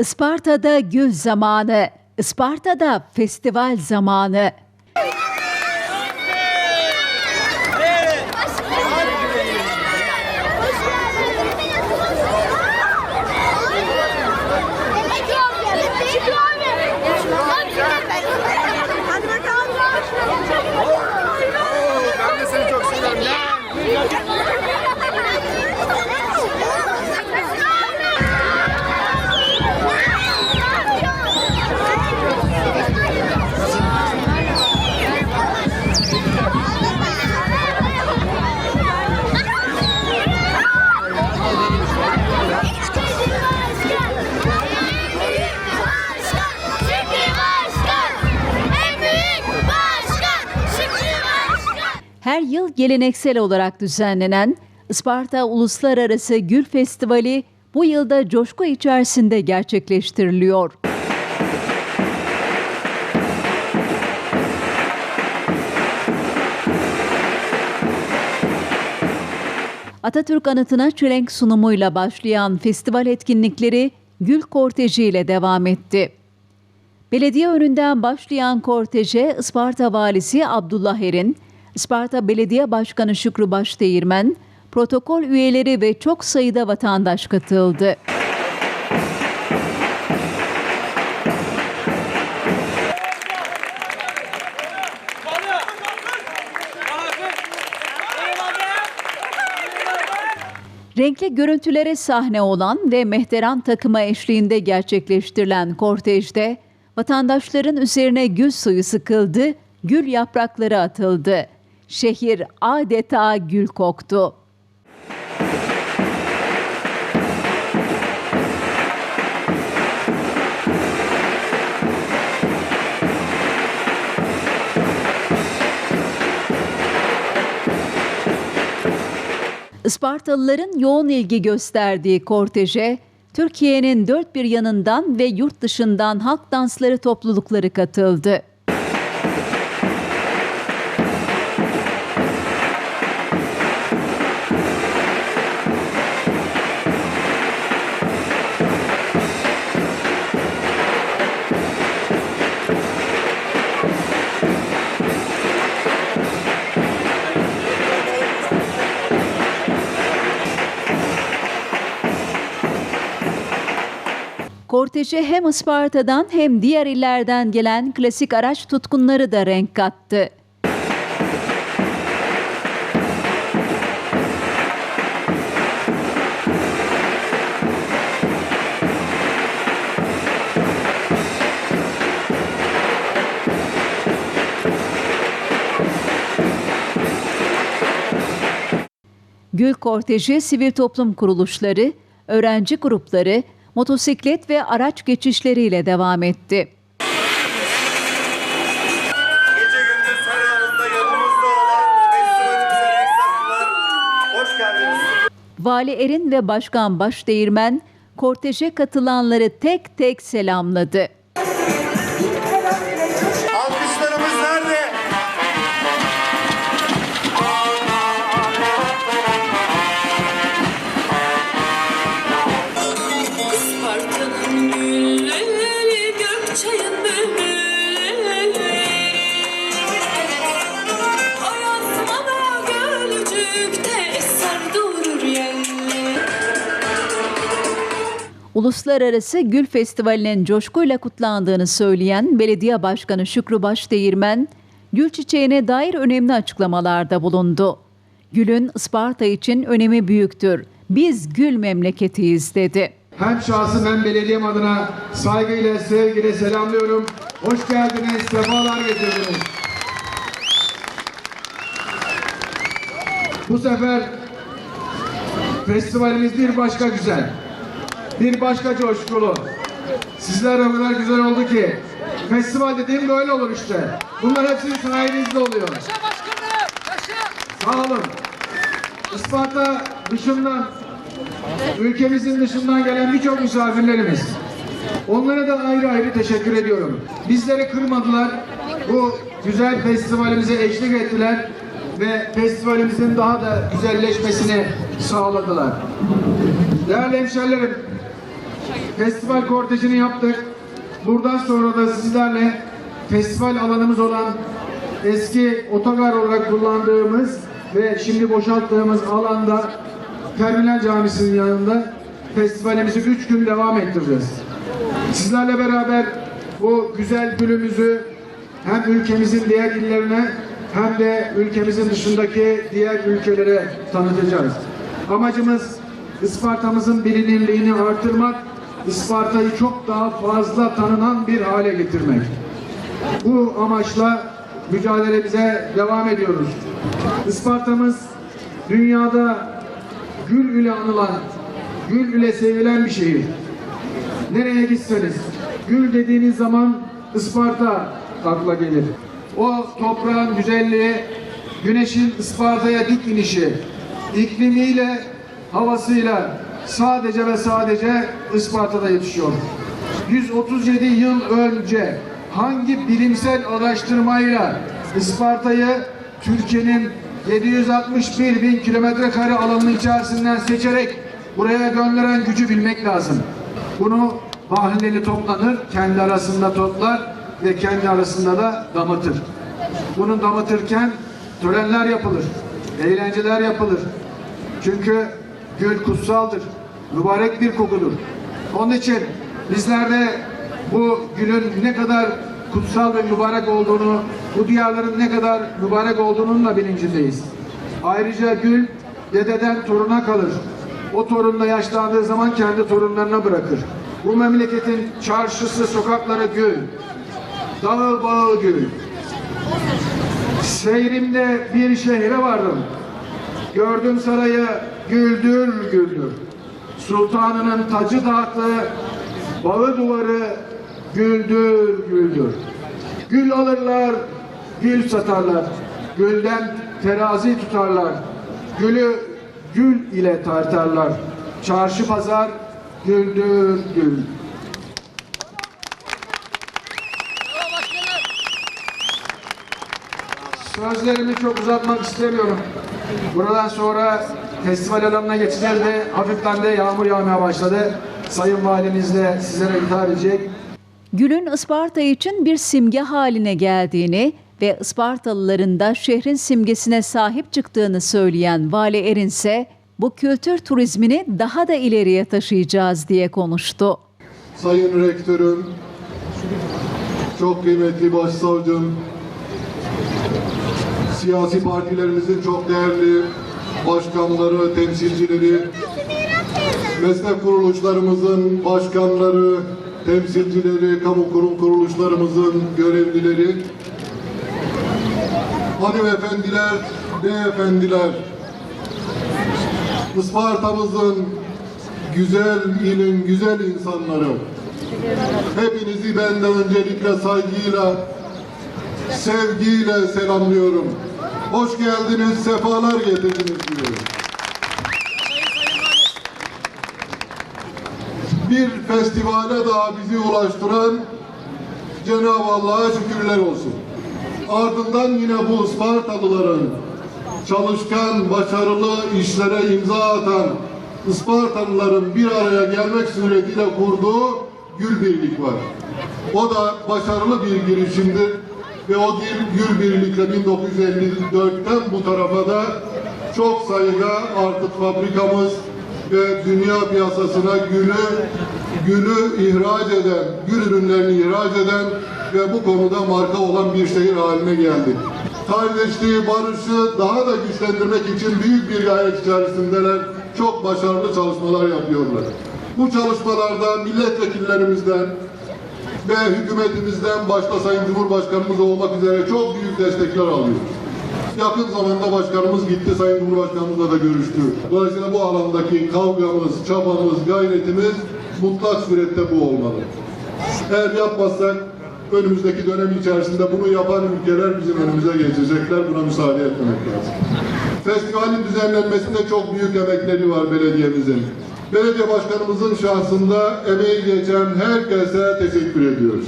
Isparta'da gül zamanı, Isparta'da festival zamanı. Her yıl geleneksel olarak düzenlenen Isparta Uluslararası Gül Festivali bu yılda coşku içerisinde gerçekleştiriliyor. Atatürk anıtına çelenk sunumuyla başlayan festival etkinlikleri gül korteji ile devam etti. Belediye önünden başlayan korteje Isparta Valisi Abdullah Erin, Isparta Belediye Başkanı Şükrü Başdeğirmen, protokol üyeleri ve çok sayıda vatandaş katıldı. Renkli görüntülere sahne olan ve mehteran takımı eşliğinde gerçekleştirilen kortejde vatandaşların üzerine gül suyu sıkıldı, gül yaprakları atıldı. Şehir adeta gül koktu. Ispartalıların yoğun ilgi gösterdiği korteje, Türkiye'nin dört bir yanından ve yurt dışından halk dansları toplulukları katıldı. Korteje hem Isparta'dan hem diğer illerden gelen klasik araç tutkunları da renk kattı. Gül korteji sivil toplum kuruluşları, öğrenci grupları, motosiklet ve araç geçişleriyle devam etti. Vali Erin ve Başkan Başdeğirmen korteje katılanları tek tek selamladı. Uluslararası Gül Festivali'nin coşkuyla kutlandığını söyleyen Belediye Başkanı Şükrü Başdeğirmen, gül çiçeğine dair önemli açıklamalarda bulundu. Gülün Isparta için önemi büyüktür. Biz gül memleketiyiz dedi. Hem şahsım hem belediyem adına saygıyla, sevgiyle selamlıyorum. Hoş geldiniz, sefalar getirdiniz. Bu sefer festivalimiz bir başka güzel. Bir başka coşkulu. Sizler o kadar güzel oldu ki. Festival dediğim böyle olur işte. Bunlar hepsinin sayenizde oluyor. Sağ olun. Isparta dışından ülkemizin dışından gelen birçok misafirlerimiz. Onlara da ayrı ayrı teşekkür ediyorum. Bizleri kırmadılar. Bu güzel festivalimize eşlik ettiler ve festivalimizin daha da güzelleşmesini sağladılar. Değerli hemşerilerim, festival kortejini yaptık. Buradan sonra da sizlerle festival alanımız olan eski otogar olarak kullandığımız ve şimdi boşalttığımız alanda Terminal Camisi'nin yanında festivalimizi 3 gün devam ettireceğiz. Sizlerle beraber bu güzel gülümüzü hem ülkemizin diğer illerine hem de ülkemizin dışındaki diğer ülkelere tanıtacağız. Amacımız Isparta'mızın bilinirliğini artırmak, Isparta'yı çok daha fazla tanınan bir hale getirmek. Bu amaçla mücadelemize devam ediyoruz. Isparta'mız dünyada gül ile anılan, gül ile sevilen bir şehir. Nereye gitseniz gül dediğiniz zaman Isparta akla gelir. O toprağın güzelliği, güneşin Isparta'ya dik inişi, iklimiyle, havasıyla sadece ve sadece Isparta'da yetişiyor. 137 yıl önce hangi bilimsel araştırmayla Isparta'yı Türkiye'nin 761 bin kilometre kare alanının içerisinden seçerek buraya gönderen gücü bilmek lazım. Bunu mahalleli toplanır, kendi arasında toplar ve kendi arasında da damatır. Bunu damatırken törenler yapılır, eğlenceler yapılır. Çünkü gül kutsaldır, mübarek bir kokudur. Onun için bizler de bu gülün ne kadar kutsal ve mübarek olduğunu, bu diyarların ne kadar mübarek olduğunun da bilincindeyiz. Ayrıca gül dededen toruna kalır. O torun da yaşlandığı zaman kendi torunlarına bırakır. Bu memleketin çarşısı, sokakları gül. Dağı bağı gül. Seyrimde bir şehre vardım. Gördüm sarayı güldür güldür. Sultanının tacı tahtı, bağı duvarı güldür güldür. Gül alırlar, gül satarlar. Gülden terazi tutarlar. Gülü gül ile tartarlar. Çarşı pazar güldür gül. Sözlerimi çok uzatmak istemiyorum. Buradan sonra festival alanına geçeceğiz ve hafiften de yağmur yağmaya başladı. Sayın Valimiz de sizlere hitap edecek. Gül'ün Isparta için bir simge haline geldiğini ve Ispartalıların da şehrin simgesine sahip çıktığını söyleyen Vali Erin ise bu kültür turizmini daha da ileriye taşıyacağız diye konuştu. Sayın Rektörüm, çok kıymetli Başsavcım, siyasi partilerimizin çok değerli başkanları, temsilcileri, meslek kuruluşlarımızın başkanları, temsilcileri, kamu kurum kuruluşlarımızın görevlileri, hanımefendiler, beyefendiler, Isparta'mızın güzel ilin güzel insanları. Hepinizi benden öncelikle saygıyla, sevgiyle selamlıyorum. Hoş geldiniz, sefalar getirdiniz diyorum. Bir festivale daha bizi ulaştıran Cenab-ı Allah'a şükürler olsun. Ardından yine bu Ispartalıların çalışkan, başarılı işlere imza atan Ispartalıların bir araya gelmek suretiyle kurduğu Gül Birlik var. O da başarılı bir girişimdir ve o Gül Birlik'le 1954'ten bu tarafa da çok sayıda artık fabrikamız ve dünya piyasasına gülü gülü ihraç eden, gül ürünlerini ihraç eden ve bu konuda marka olan bir şehir haline geldik. Kardeşliği, barışı daha da güçlendirmek için büyük bir gayret içerisindeler. Çok başarılı çalışmalar yapıyorlar. Bu çalışmalarda milletvekillerimizden ve hükümetimizden başta Sayın Cumhurbaşkanımız olmak üzere çok büyük destekler alıyoruz. Yakın zamanda başkanımız gitti, Sayın Cumhurbaşkanımızla da görüştü. Dolayısıyla bu alandaki kavgamız, çabamız, gayretimiz mutlak surette bu olmalı. Eğer yapmazsak önümüzdeki dönem içerisinde bunu yapan ülkeler bizim önümüze geçecekler. Buna müsaade etmemek lazım. Festivalin düzenlenmesinde çok büyük emekleri var belediyemizin. Belediye başkanımızın şahsında emeği geçen herkese teşekkür ediyoruz.